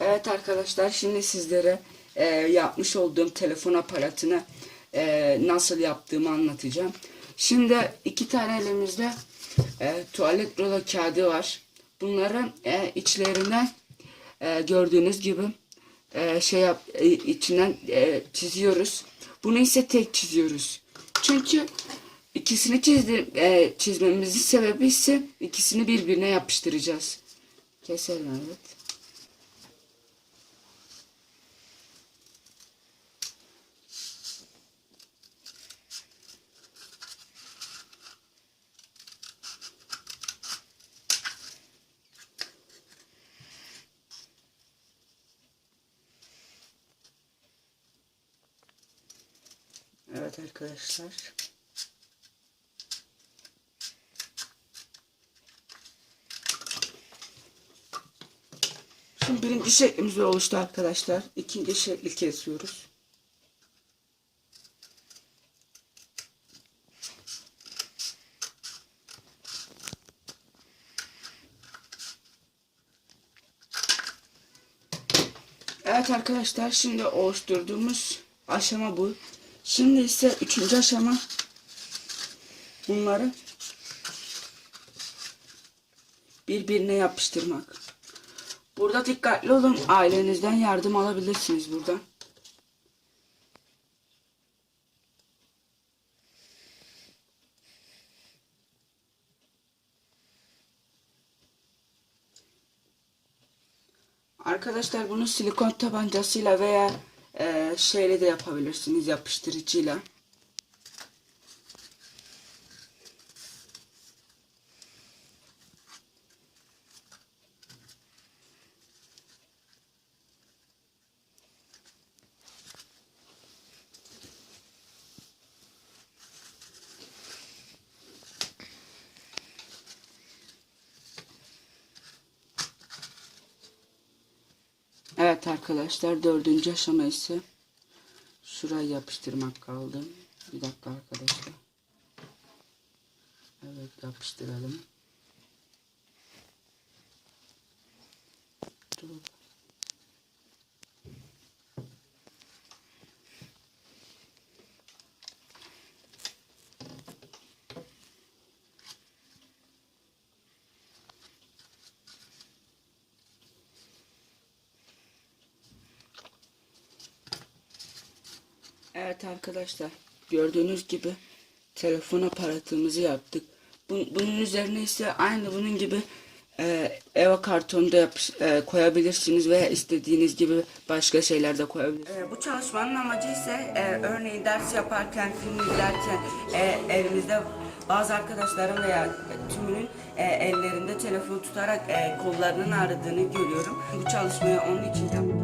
Evet arkadaşlar şimdi sizlere e, yapmış olduğum telefon aparatını e, nasıl yaptığımı anlatacağım. Şimdi iki tane elimizde e, tuvalet rulo kağıdı var. Bunları e, içlerinden e, gördüğünüz gibi e, şey yap e, içinden e, çiziyoruz. Bunu ise tek çiziyoruz. Çünkü ikisini çizdi, e, çizmemizin sebebi ise ikisini birbirine yapıştıracağız. Keselim evet. Evet arkadaşlar. Şimdi birinci şeklimiz oluştu arkadaşlar. İkinci şekli kesiyoruz. Evet arkadaşlar şimdi oluşturduğumuz aşama bu. Şimdi ise üçüncü aşama bunları birbirine yapıştırmak. Burada dikkatli olun. Ailenizden yardım alabilirsiniz buradan. Arkadaşlar bunu silikon tabancasıyla veya e, şeyle de yapabilirsiniz yapıştırıcıyla. Evet arkadaşlar dördüncü aşama ise şurayı yapıştırmak kaldı. Bir dakika arkadaşlar. Evet yapıştıralım. Dur. Evet arkadaşlar gördüğünüz gibi telefon aparatımızı yaptık. Bu- Bunun üzerine ise aynı bunun gibi e, eva kartonu da yapış, e, koyabilirsiniz veya istediğiniz gibi başka şeyler de koyabilirsiniz. E, bu çalışmanın amacı ise e, örneğin ders yaparken, film izlerken e, elimizde bazı arkadaşlarım veya tümünün e, ellerinde telefon tutarak e, kollarının ağrıdığını görüyorum. Bu çalışmayı onun için yaptım.